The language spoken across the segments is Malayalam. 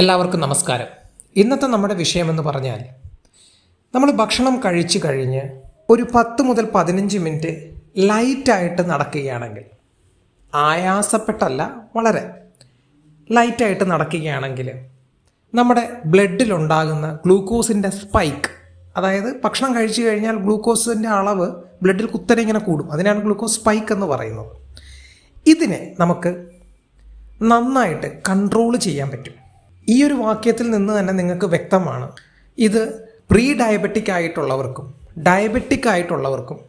എല്ലാവർക്കും നമസ്കാരം. ഇന്നത്തെ നമ്മുടെ വിഷയമെന്ന് പറഞ്ഞാൽ നമ്മൾ ഭക്ഷണം കഴിച്ചു കഴിഞ്ഞ് ഒരു പത്ത് മുതൽ പതിനഞ്ച് മിനിറ്റ് ലൈറ്റായിട്ട് നടക്കുകയാണെങ്കിൽ ആയാസപ്പെട്ടല്ല വളരെ ലൈറ്റായിട്ട് നടക്കുകയാണെങ്കിൽ നമ്മുടെ ബ്ലഡിലുണ്ടാകുന്ന ഗ്ലൂക്കോസിന്റെ സ്പൈക്ക് അതായത് ഭക്ഷണം കഴിച്ചു കഴിഞ്ഞാൽ ഗ്ലൂക്കോസിന്റെ അളവ് ബ്ലഡിൽ കുത്തനെ ഇങ്ങനെ കൂടും. അതിനാണ് ഗ്ലൂക്കോസ് സ്പൈക്ക് എന്ന് പറയുന്നത്. ഇതിനെ നമുക്ക് നന്നായിട്ട് കൺട്രോൾ ചെയ്യാൻ പറ്റും. ഈ ഒരു വാക്യത്തിൽ നിന്ന് തന്നെ നിങ്ങൾക്ക് വ്യക്തമാണ്. ഇത് പ്രീ ഡയബറ്റിക് ആയിട്ടുള്ളവർക്കും ഡയബറ്റിക് ആയിട്ടുള്ളവർക്കും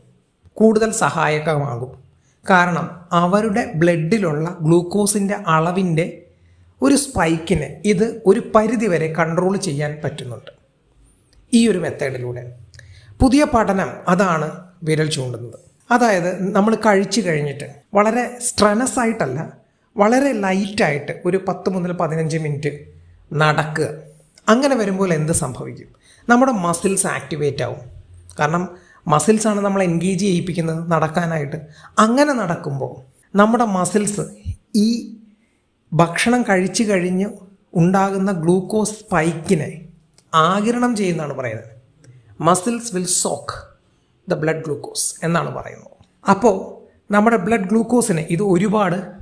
കൂടുതൽ സഹായകമാകും. കാരണം അവരുടെ ബ്ലഡിലുള്ള ഗ്ലൂക്കോസിന്റെ അളവിന്റെ ഒരു സ്പൈക്കിന് ഇത് ഒരു പരിധിവരെ കൺട്രോൾ ചെയ്യാൻ പറ്റുന്നുണ്ട്. ഈ ഒരു മെത്തേഡിലൂടെ. പുതിയ പഠനം അതാണ് വിരൽ ചൂണ്ടുന്നത്. അതായത് നമ്മൾ കഴിച്ചു കഴിഞ്ഞിട്ട് വളരെ സ്ട്രെനസ് ആയിട്ടല്ല വളരെ ലൈറ്റായിട്ട് ഒരു പത്ത് മുതൽ പതിനഞ്ച് മിനിറ്റ് നടക്കുക. അങ്ങനെ വരുമ്പോൾ എന്ത് സംഭവിക്കും? നമ്മുടെ മസിൽസ് ആക്ടിവേറ്റ് ആവും. കാരണം മസിൽസാണ് നമ്മൾ എൻഗേജ് ചെയ്യിപ്പിക്കുന്നത് നടക്കാനായിട്ട്. അങ്ങനെ നടക്കുമ്പോൾ നമ്മുടെ മസിൽസ് ഈ ഭക്ഷണം കഴിച്ചു കഴിഞ്ഞ് ഉണ്ടാകുന്ന ഗ്ലൂക്കോസ് സ്പൈക്കിനെ ആകിരണം ചെയ്യുന്നതാണ് പറയുന്നത്. Muscles will soak the blood glucose എന്നാണ് പറയുന്നത്. അപ്പോൾ നമ്മുടെ ബ്ലഡ് ഗ്ലൂക്കോസിനെ ഇത് ഒരുപാട്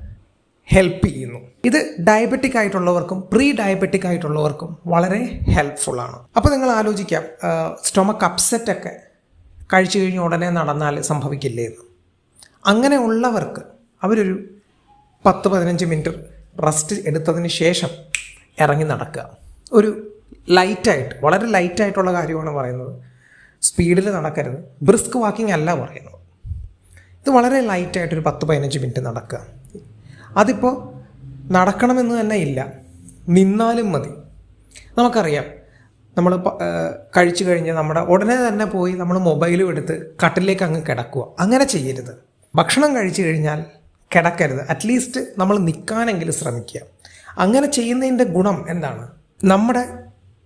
ഹെൽപ്പ് ചെയ്യുന്നു. ഇത് ഡയബറ്റിക് ആയിട്ടുള്ളവർക്കും പ്രീ ഡയബറ്റിക് ആയിട്ടുള്ളവർക്കും വളരെ ഹെൽപ്ഫുൾ ആണ്. അപ്പോൾ നിങ്ങൾ ആലോചിക്കാം സ്റ്റൊമക്ക് അപ്സെറ്റ് ഒക്കെ കഴിച്ചു കഴിഞ്ഞ ഉടനെ നടന്നാൽ സംഭവിക്കില്ലേ എന്ന്. അങ്ങനെ ഉള്ളവർക്ക് അവരൊരു പത്ത് പതിനഞ്ച് മിനിറ്റ് റെസ്റ്റ് എടുത്തതിന് ശേഷം ഇറങ്ങി നടക്കുക. ഒരു ലൈറ്റായിട്ട് വളരെ ലൈറ്റായിട്ടുള്ള കാര്യമാണ് പറയുന്നത്. സ്പീഡിൽ നടക്കരുത്. ബ്രിസ്ക് വാക്കിംഗ് അല്ല പറയുന്നത്. ഇത് വളരെ ലൈറ്റായിട്ടൊരു പത്ത് പതിനഞ്ച് മിനിറ്റ് നടക്കുക. അതിപ്പോൾ നടക്കണമെന്ന് തന്നെ ഇല്ല. നിന്നാലും മതി. നമുക്കറിയാം. നമ്മൾ കഴിച്ചു കഴിഞ്ഞ് നമ്മുടെ ഉടനെ തന്നെ പോയി നമ്മൾ മൊബൈലും എടുത്ത് കട്ടിലേക്ക് അങ്ങ് കിടക്കുക. അങ്ങനെ ചെയ്യരുത്. ഭക്ഷണം കഴിച്ചു കഴിഞ്ഞാൽ കിടക്കരുത്. അറ്റ്ലീസ്റ്റ് നമ്മൾ നിൽക്കാനെങ്കിലും ശ്രമിക്കുക. അങ്ങനെ ചെയ്യുന്നതിന്റെ ഗുണം എന്താണ്? നമ്മുടെ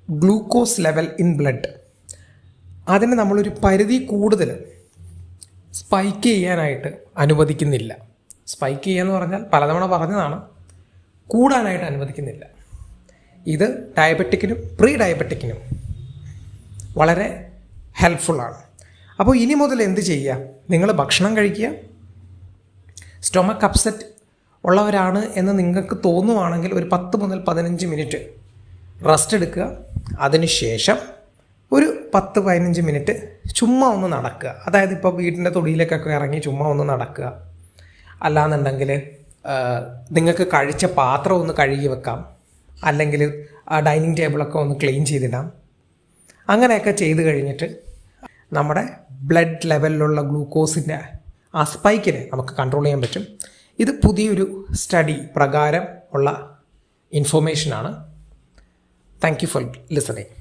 ഗ്ലൂക്കോസ് ലെവൽ ഇൻ ബ്ലഡ്. അതിനെ നമ്മളൊരു പരിധി കൂടുതൽ സ്പൈക്ക് ചെയ്യാനായിട്ട് അനുവദിക്കുന്നില്ല. സ്പൈക്ക് ചെയ്യുകയെന്ന് പറഞ്ഞാൽ പലതവണ പറഞ്ഞതാണ്. കൂടാനായിട്ട് അനുവദിക്കുന്നില്ല. ഇത് ഡയബറ്റിക്കിനും പ്രീ ഡയബറ്റിക്കിനും വളരെ ഹെൽപ്ഫുള്ളാണ് അപ്പോൾ ഇനി മുതൽ എന്ത് ചെയ്യുക? നിങ്ങൾ ഭക്ഷണം കഴിക്കുക. സ്റ്റൊമക്ക് അപ്സെറ്റ് ഉള്ളവരാണ് എന്ന് നിങ്ങൾക്ക് തോന്നുവാണെങ്കിൽ ഒരു പത്ത് മുതൽ പതിനഞ്ച് മിനിറ്റ് റെസ്റ്റ് എടുക്കുക. അതിനുശേഷം ഒരു പത്ത് പതിനഞ്ച് മിനിറ്റ് ചുമ്മാ ഒന്ന് നടക്കുക. അതായത് ഇപ്പോൾ വീടിന്റെ തൊടിയിലേക്കൊക്കെ ഇറങ്ങി ചുമ്മാ ഒന്ന് നടക്കുക. അല്ലാന്നുണ്ടെങ്കിൽ നിങ്ങൾക്ക് കഴിച്ച പാത്രം ഒന്ന് കഴുകി വെക്കാം. അല്ലെങ്കിൽ ഡൈനിങ് ടേബിളൊക്കെ ഒന്ന് ക്ലീൻ ചെയ്തിടാം. അങ്ങനെയൊക്കെ ചെയ്ത് കഴിഞ്ഞിട്ട് നമ്മുടെ ബ്ലഡ് ലെവലിലുള്ള ഗ്ലൂക്കോസിന്റെ ആ സ്പൈക്കിനെ നമുക്ക് കൺട്രോൾ ചെയ്യാൻ പറ്റും. ഇത് പുതിയൊരു സ്റ്റഡി പ്രകാരം ഉള്ള ഇൻഫോർമേഷനാണ്. Thank you for listening.